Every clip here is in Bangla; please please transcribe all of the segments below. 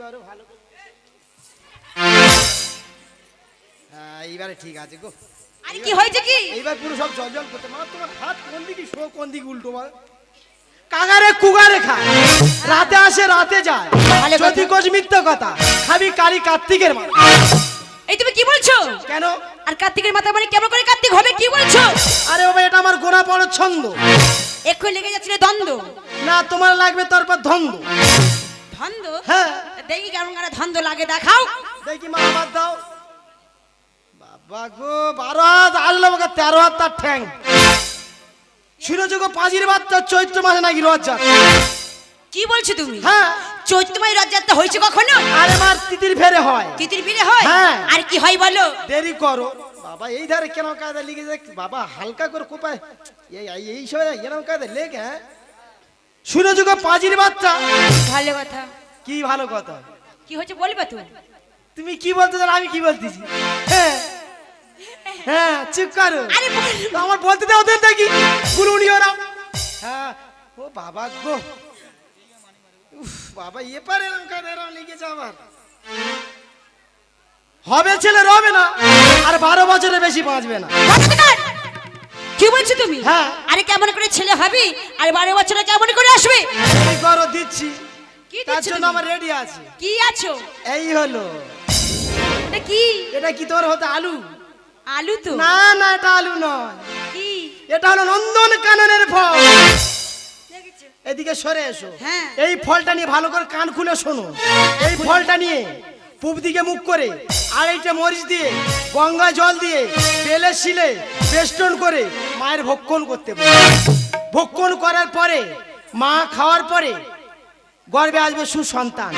আরও ভালো হ্যাঁ এইবারে ঠিক আছে গো। আরে কি হয়েছে কি? এইবার পুরো সব জল জল করতে। মা তোমার হাত কোন দিকে শো কোন দিকে উল্টো মা কাগারে কুগারে খায় রাতে আসে রাতে যায়। যদি মিথ্যা কথা খাবি কারি কার্তিকের মা এই তুমি কি বলছো? কেন? আর কার্তিকের মাথা মানে কেমন করে কার্তিক হবে কি বলছো? আরে বাবা এটা আমার গোনা পড়ার ছন্দ এক্ষুনি লেগে যাচ্ছিল দ্বন্দ্ব। না তোমার লাগবে তারপর ধন্দ। ধন্দ? হ্যাঁ। দেখি কেমন করে ধন্দ লাগে দেখাও। দেখি মা দাও। বাবা গো বারো হাত আসলো আমাকে তেরো হাত তার ঠ্যাং। শিরোযোগ পাঁচির বাচ্চা চৈত্র মাসে নাকি রজ্জা কি বলছো তুমি? হ্যাঁ। চৈত্র চৈত্রময় রথযাত্রা হয়েছে কখনো? আরে মার তিতির ফেরে হয়। তিতির বিলে হয়? হ্যাঁ। আর কি হয় বলো? দেরি করো। বাবা এই ধারে কেন কায়দা লিখে দেখ বাবা হালকা করে কোপায়। এই এই- সময় এরকম কায়দা লেগে হ্যাঁ? সুরযুগ পাঁচির বাচ্চা ভালো কথা। কি ভালো কথা। কি হয়েছে বলবে তুমি? তুমি কি বলতে চাও আমি কি বলতেছি? হ্যাঁ হ্যাঁ চুপ করো। আরে আমার বলতে দাও দেন দেখি গুরুনি ওরাম হ্যাঁ ও বাবা গো। উফ, বাবা এ পারে এরকম কায়দা এরকম লিখেছে আবার। হবে ছেলে রবে না। আর বারো বছরের বেশি বাঁচবে না। কি বলছো তুমি? হ্যাঁ। আরে কেমন করে ছেলে হবে? আর বারো বছরে কেমন করে আসবে? করো দিচ্ছি। তার জন্য? আমার রেডি আছে। কি আছো? এই হলো। এটা কি? এটা কি তোর হতে আলু? আলু তো। না না এটা আলু নয়। কি? এটা হলো নন্দন কাননের ফল। এদিকে সরে এসো। হ্যাঁ। এই ফলটা নিয়ে ভালো করে কান খুলে শোনো। এই ফলটা নিয়ে পূব দিকে মুখ করে আড়াইটা মরিচ দিয়ে গঙ্গা জল দিয়ে বেলে শিলে বেষ্টন করে মায়ের ভক্ষণ করতে বলো। ভক্ষণ করার পরে মা খাওয়ার পরে গর্বে আসবে সুসন্তান।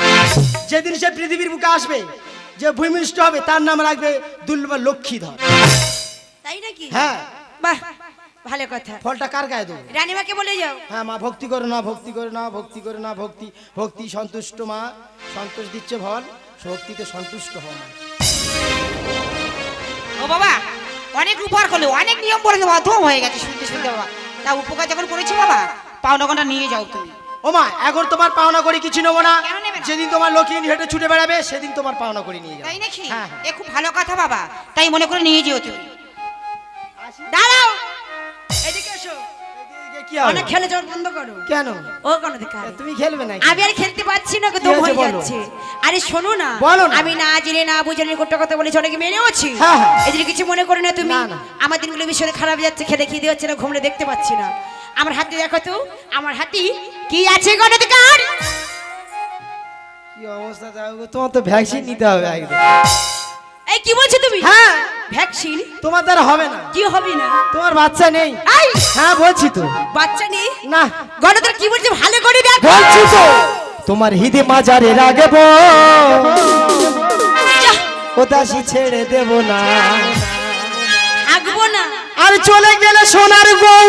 যেদিন সে পৃথিবীর বুকে আসবে যে ভূমিষ্ঠ হবে তার নাম রাখবে দুর্লভ লক্ষ্মীধর। তাই নাকি? হ্যাঁ। বাহ ভালো কথা। ফলটা কার গায়ে দেবো? রানীমাকে বলে যাও। হ্যাঁ মা ভক্তি করো না ভক্তি করো না ভক্তি করো না ভক্তি ভক্তি সন্তুষ্ট মা। সন্তোষ দিচ্ছে ভল ভক্তিতে সন্তুষ্ট হও মা। ও বাবা অনেক উপহার করল অনেক নিয়ম করেছে বাবা ধুম হয়ে গেছে শুনতে শুনতে বাবা। তা উপকার যখন করেছ বাবা পাওনাগনটা নিয়ে যাও তুমি। ও মা এখন তোমার পাওনা করি কিছু নেব না? যেদিন তোমার লক্ষ্মী হেঁটে ছুটে বেড়াবে সেদিন তোমার পাওনা করি নিয়ে যাবে। তাই নাকি? হ্যাঁ এ খুব ভালো কথা বাবা। তাই মনে করে নিয়ে যেও তুমি। দাঁড়াও। এদিকে এসো। কি হবে? অনেক খেলে যাওয়ার বন্ধ করো। কেন? ও কোনো দেখা তুমি খেলবে না আমি আর খেলতে পারছি না হয়ে যাচ্ছে। আরে শোনো না বলো আমি না জেনে না বুঝে কথা বলেছি অনেকে মেনেওছি হ্যাঁ, হ্যাঁ। এদিকে কিছু মনে করো না তুমি। আমার দিনগুলো ভীষণ খারাপ যাচ্ছে খেতে খিদে হচ্ছে না ঘুমলে দেখতে পাচ্ছি না। আমার হাতে দেখো তো আমার হাতি কি আছে গণধিকার কি অবস্থা যাও তোমার তো ভ্যাকসিন নিতে হবে একদম এই কি বলছো তুমি? হ্যাঁ। ভ্যাকসিন তোমার দ্বারা হবে না। কি হবে না? তোমার বাচ্চা নেই। হ্যাঁ বলছি তো। বাচ্চা নেই? না। গণধিকার কি বলছে? ভালো করে দেখ। বলছি তো। তোমার হিদে মাজারে রাখব ও দাসী ছেড়ে দেব না। থাকব না। আর চলে গেলে সোনার গৌ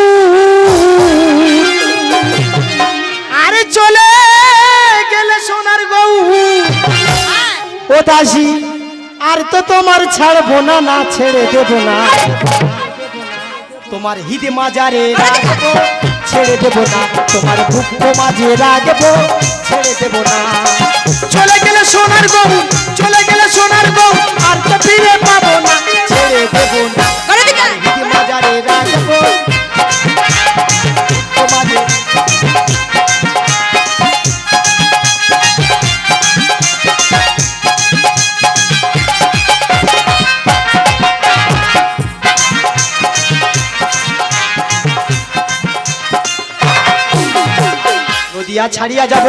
চলে গেলে সোনার গৌ। ও দাসী আর তো তোমার ছাড়বো না না ছেড়ে দেব না। তোমার হিদে মাজারে রাখব ছেড়ে দেব না। তোমার বুক মাঝে রাখব ছেড়ে দেব না। চলে গেলে সোনার গৌ চলে গেলে সোনার গৌ আর তো ফিরে পাবো না ছেড়ে দেব না। মাজারে রাখব তোমাদের নদিয়া ছাড়িয়া যাব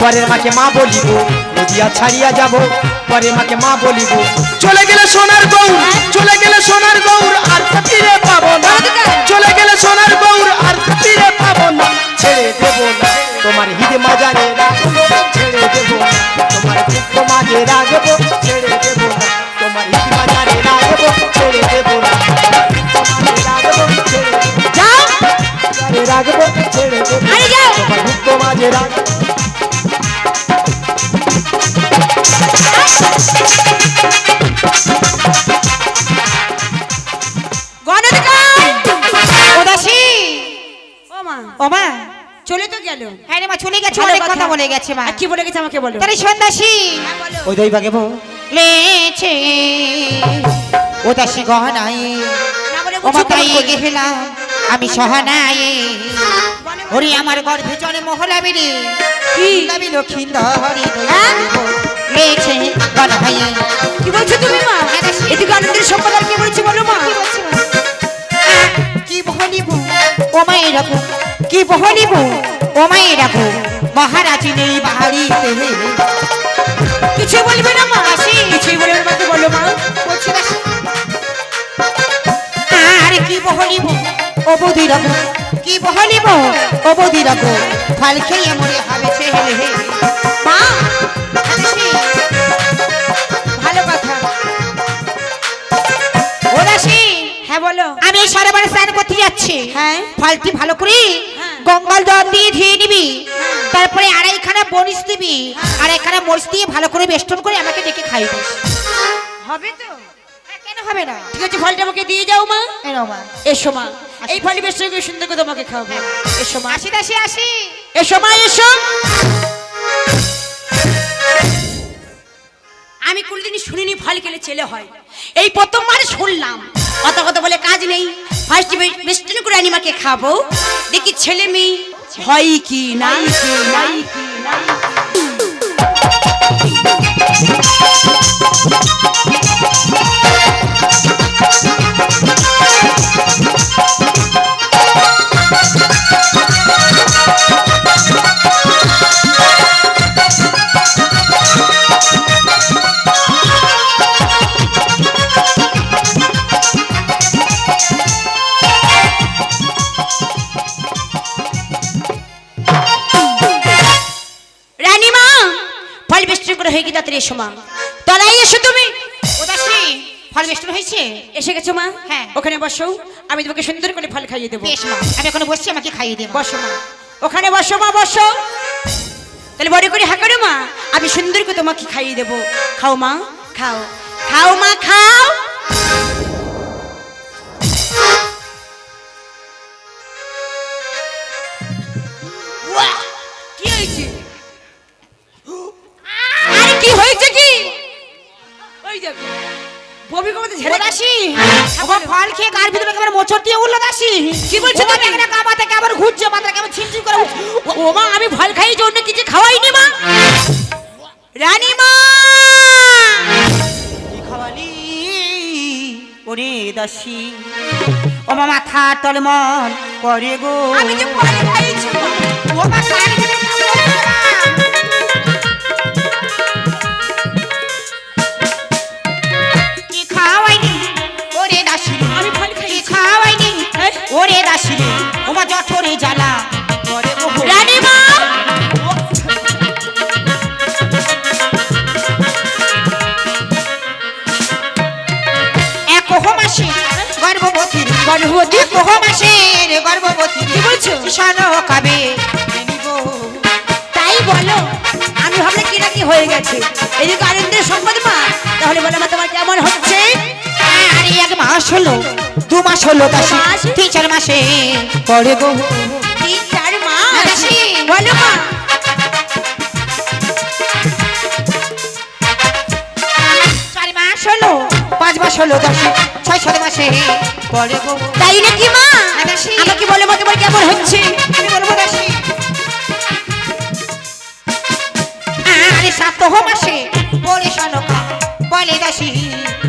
পরের মাকে মা বলিব নদিয়া ছাড়িয়া যাব পরের মাকে মা বলিব। চলে গেলে সোনার গৌর চলে গেলে সোনার গৌর আর ফিরে পাবো না। চলে গেলে সোনার গৌর আর ফিরে পাবো না। ছেড়ে দেব না তোমার হিদে মাজারে ছেড়ে দেব না তোমার দুঃখ মাঝে রাখব ছেড়ে দেব না তোমার হিদে মাজারে রাখব ছেড়ে দেব না রাখব তোমার দুঃখ মাঝে রাখব গণধিকার ও দাসী ও মা ও মা চলে তো গেল। হ্যাঁ রে মা চলে গেছে অনেক কথা। বলে গেছে মা। কি বলে গেছে আমাকে বলো? তারে সন্ন্যাসী। হ্যাঁ, ওই দই বাগে বউ। লেছে। ও দাসী গহনায় না বলে ও বুঝো মাতাই কেমন করে? গেলাম আমি সহানায়। ওরে আমার গর্ভে জনে মহলা বেরে কি? আমি লক্ষিন্দরি হ্যাঁ? লেছে গহনায় কি বলছো তুমি মা? হ্যাঁ। এদিকে আনন্দের সম্পদ কি বলছি বলো মা? কি বলিব ও মায়ের কি বলিব ও মায়ের রাখো মহারাজ নেই বাড়িতে। কিছুই বলবে না মা? আসি। কিছুই বলবে না বলো মা। বলছি। আর কি বলিব ও বৌদি রাখো কি বলিব ও বৌদি রাখো ফল খেয়ে মরে হবে ছেলে মা ভালো কথা। ও দাসী হ্যাঁ বলো। আমি এই সারা বারে স্নান করতে যাচ্ছি। হ্যাঁ। ফলটি ভালো করে হ্যাঁ। গঙ্গাল জল দিয়ে ধুয়ে নিবি। তারপরে আড়াইখানা বনিস দিবি। আড়াইখানা মরিচ দিয়ে ভালো করে বেষ্টন করে আমাকে ডেকে খাইবি হবে তো? কেন হবে না? ঠিক আছে ফলটা আমাকে দিয়ে যাও মা। এনো মা। এসো মা। এই ফলটি বেশ করে সুন্দর করে তোমাকে খাওয়াবো। এসো মা আসি দাসি আসি। এসো মা এসো। আমি কোনোদিনই শুনিনি ফল খেলে ছেলে হয়। এই প্রথমবার শুনলাম। কত কত বলে কাজ নেই। ফার্স্ট বেস্টন করে আনিমাকে খাব। দেখি ছেলে মেয়ে হয় কি নাই কি নাই কি নাই রানীমা এসো মা। এসো তুমি। ও দাসি ফল বেষ্টন হয়েছে? এসে গেছো মা? হ্যাঁ। ওখানে বসো। আমি তোমাকে সুন্দর করে ফল খাইয়ে দেবো। বেশ মা। আমি এখন বসছি আমাকে খাইয়ে দেবো। বসো মা। ওখানে বসো মা বসো। তাহলে বড় করে হাঁকারো মা। আমি সুন্দর করে তোমাকে খাইয়ে দেবো। খাও মা। খাও। খাও মা খাও। ওই দেখো বমি কমাতে ও দাসি আমার ফল খেয়ে গার ভিতরে একেবারে মোচড় দিয়ে উঠল দাসি? কি বলছো তুমি? এখানে কামা থেকে ঘুরছে মাথা কেমন ছিনছিন করে ও মা আমি ফল খাই জন্য কিছু খাওয়াইনি মা। রানী মা কি খাওয়ালি ওরে দাসি? ও মা মাথা টলমল করে গো। আমি যে ফল খাইছি মা। ও মা ওরে দাসি ও জঠরে জ্বালা। করে গো রানী মা এক মাসে গর্ভবতী গর্ভবতী? মাসের গর্ভবতী কি বলছো? কিষান কাবে। তাই বলো আমি ভাবলে কি না কি হয়ে গেছে। এদিকে আনন্দের সংবাদ মা তাহলে বলো মা তোমার কেমন হচ্ছে? আরে এক মাস হলো দু মাস হলো মাস? তিন চার মাসে পরে গো। তিন চার মা হ্যাঁ, বলো মা। চার মাস হলো পাঁচ মাস হলো ছয় সাত মাসে পরে গো। তাই নাকি মা? হ্যাঁ। আমাকে বলো মা তোমার কেমন হচ্ছে? আমি বলব আরে সাত মাসে পরে সনকা বলে দাসি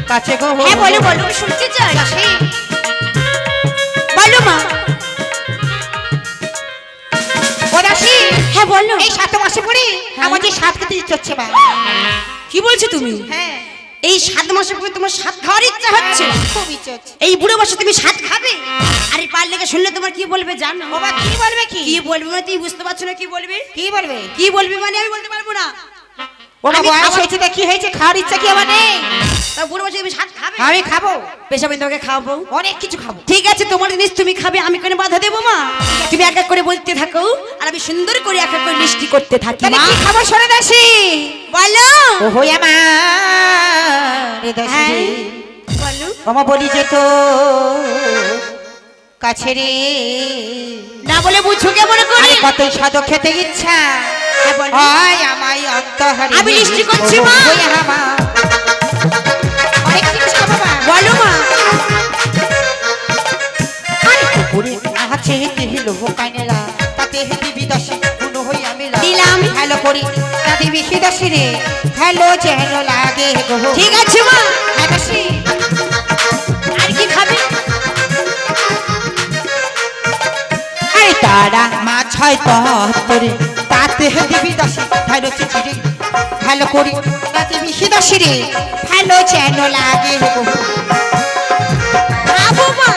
কাছে গো। হ্যাঁ বলো বলো শুনতে চাই। বলো দাসি হ্যাঁ বলো। এই সাত মাসে পরে আমার যে সাত খেতে ইচ্ছে হচ্ছে বা কি বলছো তুমি? হ্যাঁ। এই সাত মাসের পরে তোমার সাত খাওয়ার ইচ্ছা হচ্ছে? খুব ইচ্ছে হচ্ছে। এই বুড়ো বসে তুমি সাত খাবে? আরে পারলে শুনলে তোমার কি বলবে জানো? কি বলবে কি? কি বলবে মানে তুমি বুঝতে পারছ না কি বলবে? কি বলবে? কি বলবে মানে আমি বলতে পারব না। ও হয়েছে তা কি হয়েছে খাওয়ার ইচ্ছা কি আমার নেই? তা বুড়ো বসে তুমি সাত খাবে? আমি খাব। পেশা তোমাকে খাব অনেক কিছু খাব। ঠিক আছে তোমার জিনিস তুমি খাবে আমি কেন বাধা দেবো মা? তুমি এক এক করে বলতে থাকো আর আমি সুন্দর করে এক এক করে মিষ্টি করতে থাকি তাহলে মা। কি খাব শোনে দাসি? বলো। ও হই আমার এ দাসি। হ্যাঁ বলো। যে তো কাছে রে। না বলে বুঝছ কেমন করে। কতই সাধক খেতে ইচ্ছা। হ্যাঁ, আমায় অন্তহারে আমি লিস্টি করছি, মা। অনেক জিনিস খাব বলো মা। পুরে আছে দেহি লোহ তাতে হেতি বিদাসী গুণ হই আমি দিলাম। হ্যালো করি তাতে বেশি দাসী রে। হ্যালো যেন লাগে গো ঠিক আছে মা। হ্যাঁ দাসী আর কি খাবে? আরে তারা মাছ হয় তরে তাতে হেতি বিদাসী হ্যালো চিঠি রে। হ্যালো করি তাতে বেশি দাসী রে। হ্যালো যেন লাগে গো। খাব মা।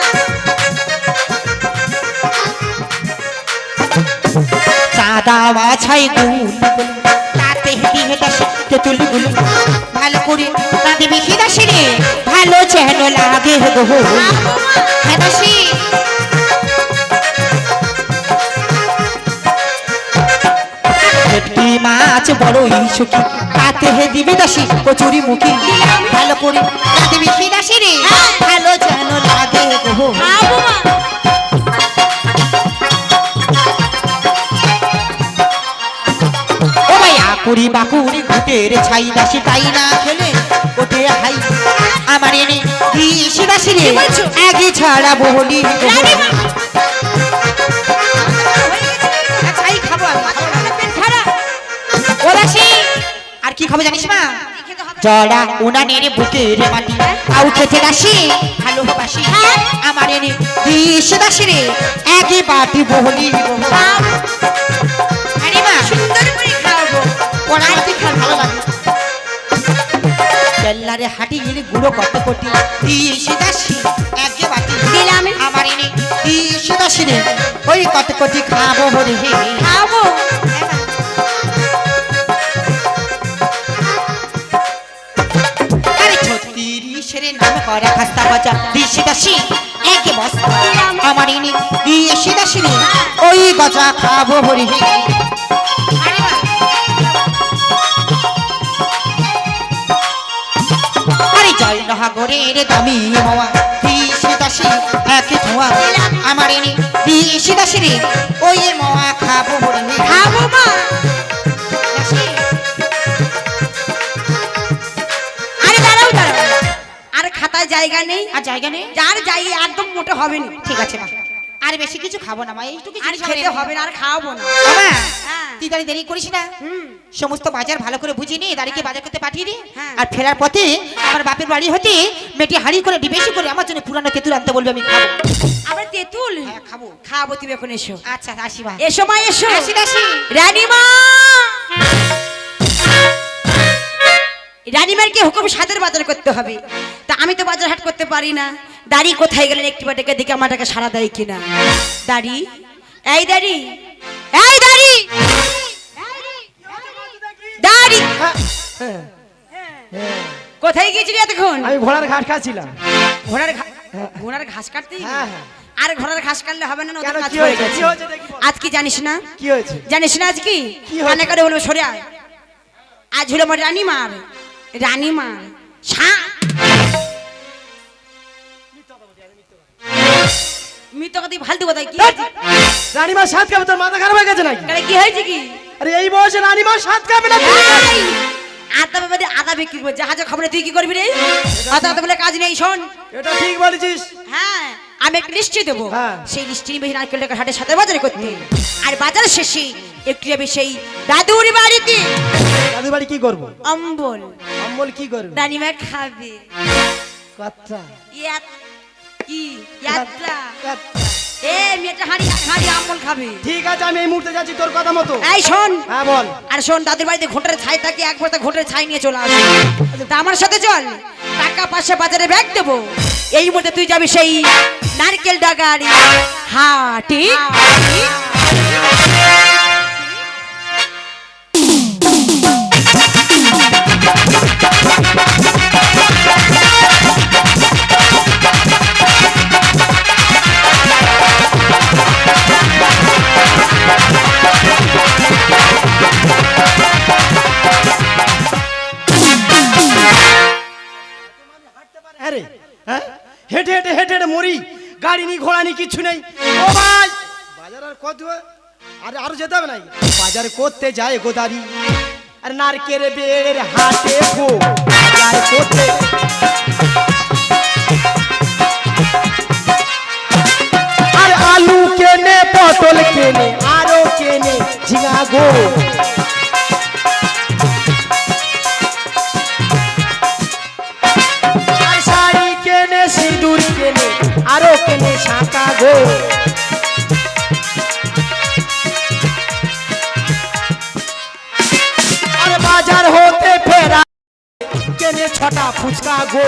চাঁদা মাছাই গুল তাতে হেঁটে হেঁটে শিখতে তুলি গুলি ভালো করে তাতে বেশি দাসি রে। ভালো যেন লাগে গো। হ্যাঁ দাসি। মাছ বড় ইসুকি তাতে হে দিবে দাসি কচুরি মুখি। ভালো করে তাতে বেশি দাসি রে। ভালো যেন লাগে গো। ও ভাই আকুরি বাকুরি ঘুটের ছাই দাসি তাই না খেলে? ওঠে হাই আমার এনে দিশি দাসি রে? আগে ছাড়া বলি খাব জানিস মা? জড়া উনানের বুকের মাটি। আউ খেতে দাসি। ভালোবাসি হ্যাঁ। আমার এনে দিশি দাসি রে। আগে বাটি খাব। আরে মা সুন্দর করে খাওয়াবো ওনার মাটি খাওয়া ভালো লাগে। বেল্লারে হাঁটি গেলে গুঁড়ো কত কোটি। দিশি দাসি একে বাটি। দিলাম। আমার এনে দিশি দাসি রে। ওই কত কোটি খাব বলে। হে খাব ছত্রিশের নাম করা খাস্তা বাজা দিশি দাসি, একে বস্তা আমার এনে দিশি দাসি রে ওই গজা খাব বলে হে আরে জল নহাগরের দামি হওয়া দিশি দাসি, একে ধোয়া। আমার ইনি দিশি দাসি রে ওই মোয়া খাব বলে হে খাব মা। খাতায় জায়গা নেই। আর জায়গা নেই? যার জায়গা একদম মোটে হবে না। ঠিক আছে মা। আর বেশি কিছু খাব না মা। এইটুকু আর খেতে হবে না। আর খাওয়াবো না। হ্যাঁ। তুই দাঁড়িয়ে দেরি করিস না। হুম। সমস্ত বাজার ভালো করে বুঝিয়ে নিয়ে দাঁড়িয়ে বাজার করতে পাঠিয়ে দে। হ্যাঁ। আর ফেরার পথে আমার বাপের বাড়ি হতে মেয়েটি হাড়ি করে ডিবেশি করে আমার জন্য পুরানো তেঁতুল আনতে বলবে আমি খাব। আবার তেঁতুল? হ্যাঁ, খাব। খাব তুমি এখন এসো। আচ্ছা আসি মা। এসো মা এসো। আসি দাসি রানীমা! রানীমারকে হুকুম সাদের বাজার করতে হবে। তা আমি তো বাজার হাট করতে পারি না। দাড়ি কোথায় গেলেন একটি বাটাকে দেখে আমার টাকা সারা দেয় কিনা? দাড়ি? এই দাড়ি? এই দাড়ি? দাড়ি? কোথায় গিয়েছিলি এতক্ষণ? আমি ঘোড়ার ঘাট খাচ্ছিলাম। ঘোড়ার ঘা- ঘোড়ার ঘাস কাটতে হ্যাঁ, হ্যাঁ। আর ঘোড়ার ঘাস কাটলে হবে না কাজ হয়ে? গেছে। দেখি আজ কি জানিস না? কি হয়েছে? জানিস না আজ কি? কানে করে বলব সরে আজ হলো আমার রানীমার। রানীমার সা মিথ্যাবাদী ফালতু কথা কি? রানীমা সাত খাবে তোর মাথা খারাপ হয়ে গেছে নাকি? আরে কি হয়েছে কি? আরে এই বয়সে রানীমা সাত খাবে না আদা ব্যাপারে আদা বিক্রি করবে জাহাজের খবরে তুই কি করবি রে? আদা আদা বলে কাজ নেই শোন। এটা ঠিক বলেছিস। হ্যাঁ আমি একটা লিস্টি দেবো। হ্যাঁ। সেই লিস্টি নিয়ে বেশি সাথে বাজারে করতে। আর বাজার শেষে একটু যাবে সেই দাদুর বাড়িতে। দাদুর বাড়ি কি করব? অম্বল। অম্বল কি করবে? রানিমা খাবে। কথা কি। এ মেয়েটা হাঁড়ি হাঁড়ি অম্বল খাবে। ঠিক আছে আমি এই মুহূর্তে যাচ্ছি তোর কথা মতো। এই শোন। হ্যাঁ বল। আর শোন দাদুর বাড়িতে ঘোটের ছাই থাকে একবার তো ঘোটের ছাই নিয়ে চলে আসবে। তা আমার সাথে চল। টাকা পাশে বাজারে ব্যাগ দেবো। এই মধ্যে তুই যাবি সেই নারকেল ডাগারি হাটি? হেঁটে হেঁটে হেঁটে হেঁটে মরি। গাড়ি নি, ঘোড়া নি নেই। বাজার আর কত? আরে আরও যেতে হবে নাই বাজার করতে যায় গোদারি আর নারকেল বেড়ের হাটে গো বাজার করতে আর আলু কেনে, পটল কেনে, আরও কেনে, ঝিঙা গো। আর শাড়ি কেনে, সিঁদুর কেনে, আরও কেনে শাঁকা গো। ফুচকা গো।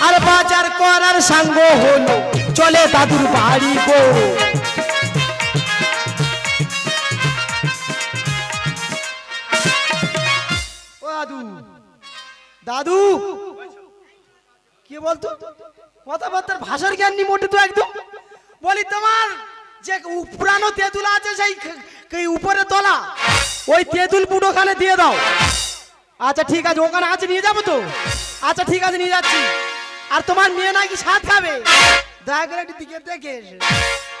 আর বাজার করার সাঙ্গ হলো, চলে দাদুর বাড়ি গো। দাদু দাদু, কি বলতো? কথাবার্তার ভাষার জ্ঞান নি মোটে তো একদম। বলি তোমার যে উ- পুরানো তেঁতুল আছে সেই খ- উপরে তোলা। ওই তেঁতুল পুটোখানে দিয়ে দাও। আচ্ছা ঠিক আছে, ওখানে আছে, নিয়ে যাব তো। আচ্ছা ঠিক আছে, নিয়ে যাচ্ছি। আর তোমার মেয়ে নাকি সাত খাবে? দয়া করে একটু দিকে দেখে।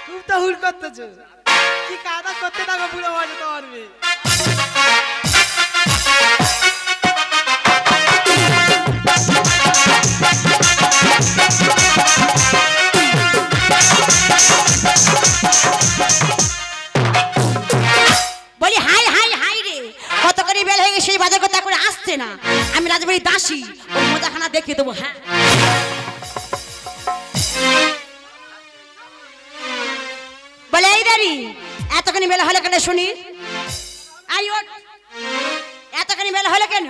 খুব তো হুল করতেছো। কি কাদা করতে থাকো বুড়ো বয়সে তোমার মেয়ে। গেছে সেই বাজার কথা করে আসছে না। আমি রাজবাড়ি দাসী ওই মজাখানা দেখে দেবো হ্যাঁ। বলে এই দাঁড়ি এতখানি বেলা হলে কেন শুনি? আই ওঠ। এতখানি বেলা হলে কেন?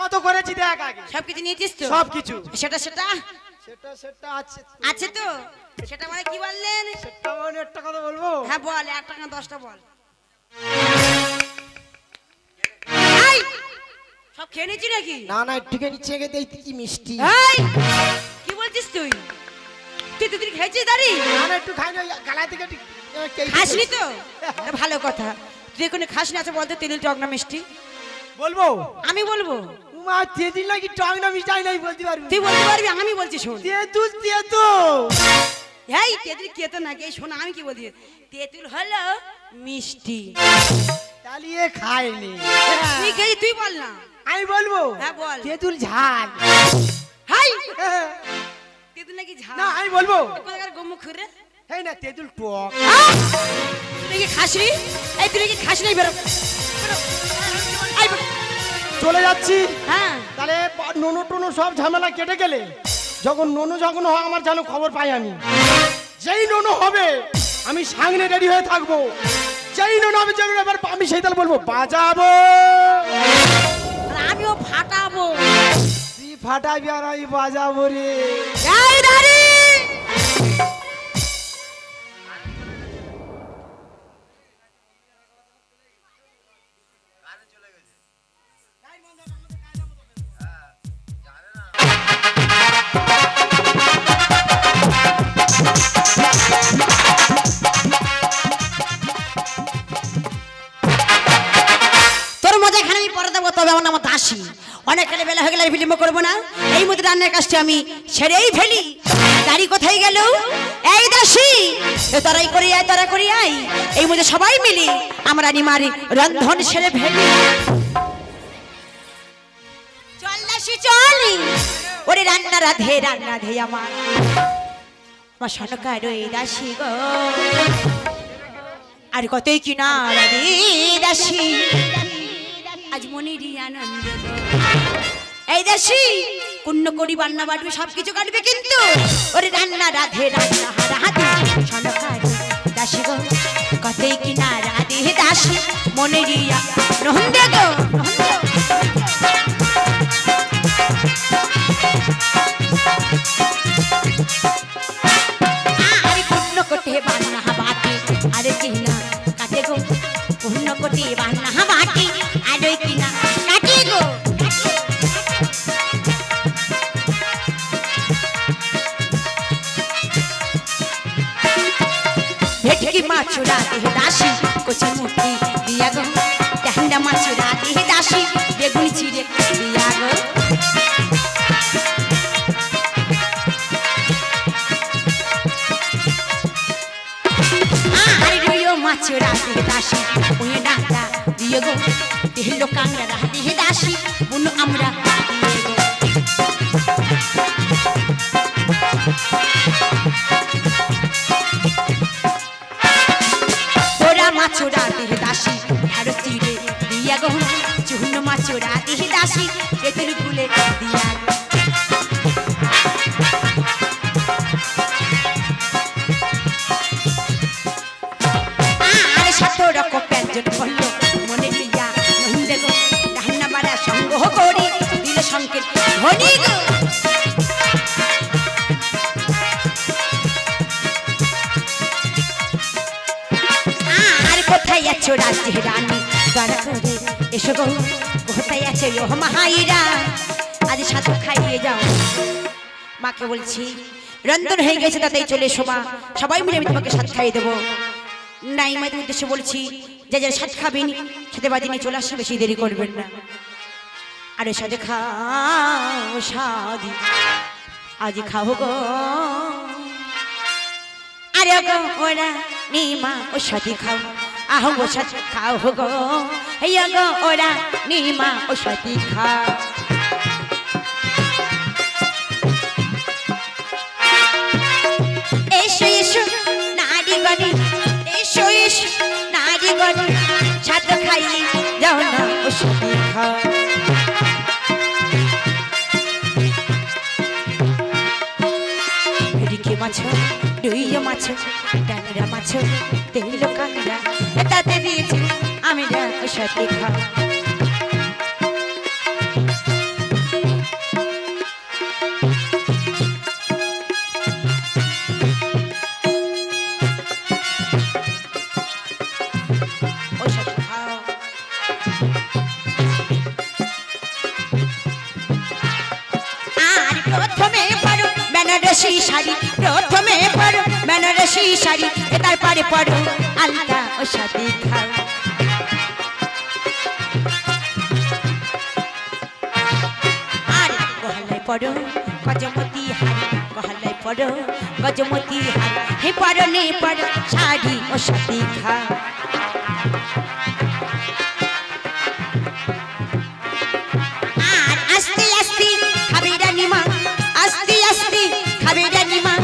কত করেছি দেখ আগে। সব কিছু নিয়েছিস তো? সব কিছু সেটা সেটা? সেটা সেটা আছে। তো। আছে তো? সেটা মানে কি বললেন? সেটা মানে একটা কথা বলব? হ্যাঁ বল এক টাকা দশটা বল। এই, সব খেয়ে নিয়েছি নাকি? না না দেই কি মিষ্টি। এই, কি বলছিস তুই? তুই তুই খেয়েছিস দাঁড়ি? না না একটু খাই না গালা থেকে। খাসনি তো? ভালো কথা। তুই কোনো খাসনি আছে বলতে তেল টক না মিষ্টি? বলব? আমি বলব। মা তেদিন নাকি টক না মিষ্টি আমি নাই বলতে পারবি। তুই বলতে পারবি আমি বলছি শোন। তেতুল তেতো এই তেঁতুল কেতো নাকি শোন আমি কি বলছি? তেঁতুল হলো মিষ্টি। চালিয়ে খাইনি তুই খেয়ে তুই বল না। আমি বলব হ্যাঁ, বল। তেতুল ঝাল। হাই! তেঁতুল নাকি ঝাল? না আমি বলব। কোথাকার গম্মু খুরে এই না তেতুল টক। তুই কি খাসনি? এই তুই কি খাসি নাই বেরো। চলে যাচ্ছি। হ্যাঁ। তাহলে নোনো টোনো সব ঝামেলা কেটে গেলে যখন নোনো যখন হয় আমার যেন খবর পাই আমি। যেই নোনো হবে আমি সামনে রেডি হয়ে থাকব। যেই না আমি যেন এবার আমি সেই তাহলে বলব বাজাবো। আর আমিও ফাটাবো। তুই ফাটাবি আর আমি বাজাবো রে। এই দাঁড়ি! অনেক খেলে বেলা হয়ে গেলে বিলম্ব করব না। এই মধ্যে রান্নার কাজটি আমি ছেড়েই ফেলি। দাড়ি কোথায় গেল? এই দাসি তারাই করি আয়, তারা করি আয়। এই মধ্যে সবাই মিলি আমরা নিমারি রন্ধন ছেড়ে ফেলি। চল দাসী, চল। ওরে রান্না, রাধে আমার। দাসী আর কতই কি না দাসী। আজ মনেরই আনন্দ। এই দেশি কুন্ন করি বান্না বাটবে সব কিছু কাটবে কিন্তু। ওরে রান্না, রাধে রান্না রাধে সনকার দাসী গো, কতই কিনা রাধে, দাসী মনেরিয়া আনন্দ দেহে লোকাঙ্গা রাহা দেহে দাসী বুনু আমরা আছো রাজ্যে রানী দয়া করে এসো গো, কোথায় আছে ও মাহাইরা? আজ সাধু খাইয়ে যাও। মাকে বলছি, রন্ধন হয়ে গেছে, তাতেই চলে এসো মা। সবাই মিলে আমি তোমাকে সাথ খাইয়ে দেবো। নাই মায়ের উদ্দেশ্যে বলছি, যে যারা সাথ খাবেন খেতে বাদি নিয়ে চলে আসে, বেশি দেরি করবেন না। আরে সাথে খাও সাদি আজ খাও গো। আরে গো, ওরা নিমা, ও সাথে খাও। আহ সাথে খাও গো। এই গো, ওরা নিমা ও সাথে খাও। এসো এসো নারী গণে এসো এসো নারী গণে ছাত্র খাইয়ে যাও না ও সাথে খাও মাছ ডুইয়ে মাছ ডানরা মাছ, তেল কাঁকড়া। সাথে আর প্রথমে পড়ো বেনারসি শাড়ি, প্রথমে পড়ো বেনারসি শাড়ি তারপরে পড়ো আলতা ও সাথে খাও পড়ো, গজমতি হাড়ি গহলায় পড়ো, গজমতি হাড়ি হে পড়ো নে পড়ো শাড়ি ও সাথে খাও আর আস্তে আস্তে খাবে রানিমা আস্তে আস্তে খাবে রানিমা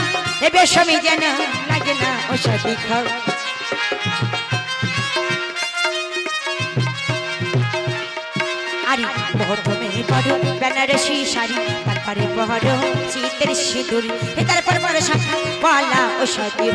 এ বেশমি যেন লাগে না ও সাথে খাও আরে প্রথমে পড়ো বেনারসি শাড়ি তারপরে পড়ো চিতের সিঁদুর। তারপর পড়ো শাখা পালা ও সাথে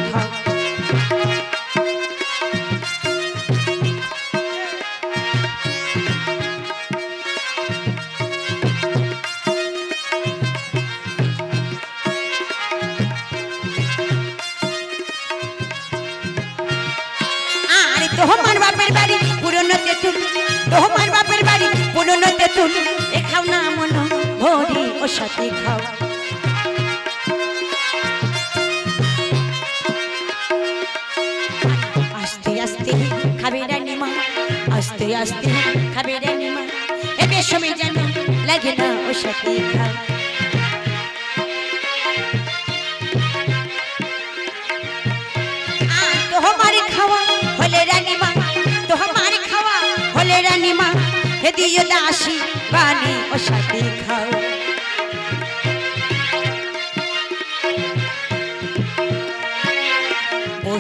সাথে খাও আস্তে আস্তে খাবে রানিমা আস্তে আস্তে খাবে রানিমা এ বেশমে যেন লাগে না ও সাথে খাও খাওয়া খাওয়া দিয়ে দাসী বানি ও সাথে খাও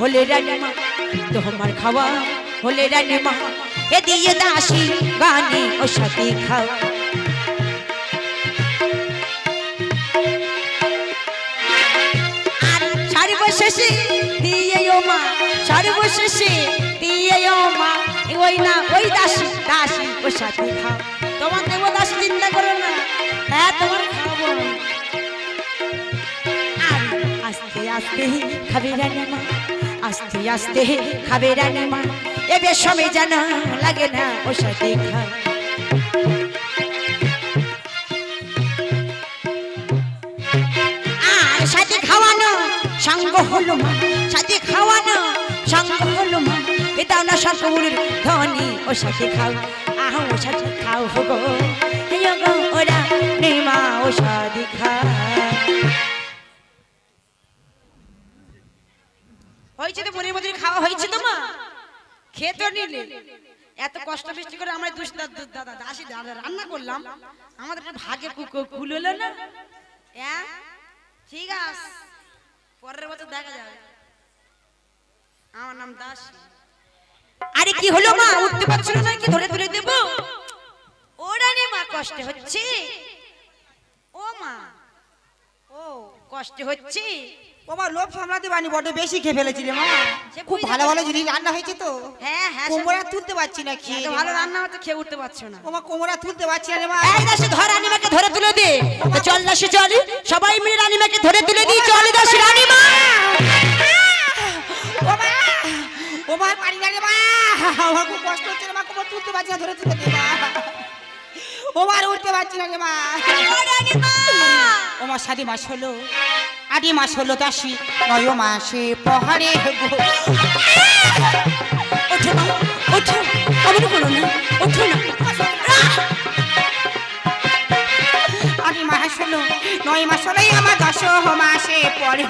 হলে রানিমা তোমার খাওয়া হলে রানিমা এ দিয়ে দাসী গানি ও সাথে খাও সর্বশেষে দিয়ে ও মা, সর্বশেষে দিয়ে ও মা ওই না, ওই দাসী দাসী ও সাথে খাও তোমার দেব দাসী চিন্তা করো না হ্যাঁ তোমার খাব আস্তে আস্তে খাবে রানী মা। আস্তে আস্তে খাবে রানী মা এ বেশমে জানা লাগে না ও সাথে খা আর সাথে খাওয়ানো, সঙ্গ হলো মা, সাথে খাওয়ানো, সঙ্গ হলো মা। এটাও না সকলের ধনী ও সাথে খাও। আহ ও সাথে খাও গো। ওরা নেই মা ও সাথে খা হয়েছে তো? মনের মধ্যে খাওয়া হয়েছে তো মা? খেয়ে তো নিলে। এত কষ্ট বৃষ্টি করে আমরা দুষ দাদা দাসি দাদা রান্না করলাম। আমাদের ভাগে কুল হলো না? ঠিক আছে পরের বছর দেখা যাবে। আমার নাম দাস। আরে কি হলো মা? উঠতে পারছিল না কি ধরে ধরে দেব। ওরা নে মা, কষ্ট হচ্ছে? ও মা। ও, কষ্ট হচ্ছে? ও লোভ সামলাতে পারিনি বড্ড বেশি খেয়ে ফেলেছিলে মা। সে খুব ভালো ভালো জিনিস রান্না হয়েছে তো। হ্যাঁ হ্যাঁ কোমরা তুলতে পারছি না খেয়ে। ভালো রান্না হতো খেয়ে উঠতে পারছ না। ও মা কোমরা তুলতে পারছি না মা। এই দাসে ধর রানিমাকে ধরে তুলে দে। চল দাসে চল। সবাই মিলে রানিমাকে ধরে তুলে দিই। চল দাসে রানিমা। ও মা ও মা পারি না রে মা। আমার খুব কষ্ট হচ্ছে মা কোমর তুলতে পারছি না ধরে তুলে দে মা। ও মা আর উঠতে পারছি না রে মা। ও রানিমা। ও মা সাড়ে মাস হলো। আদি মাস হলো দাসী, নয় মাসে পহারে ওঠো মাস হলো, নয় মাস হলোই আমার দশ মাসে পরে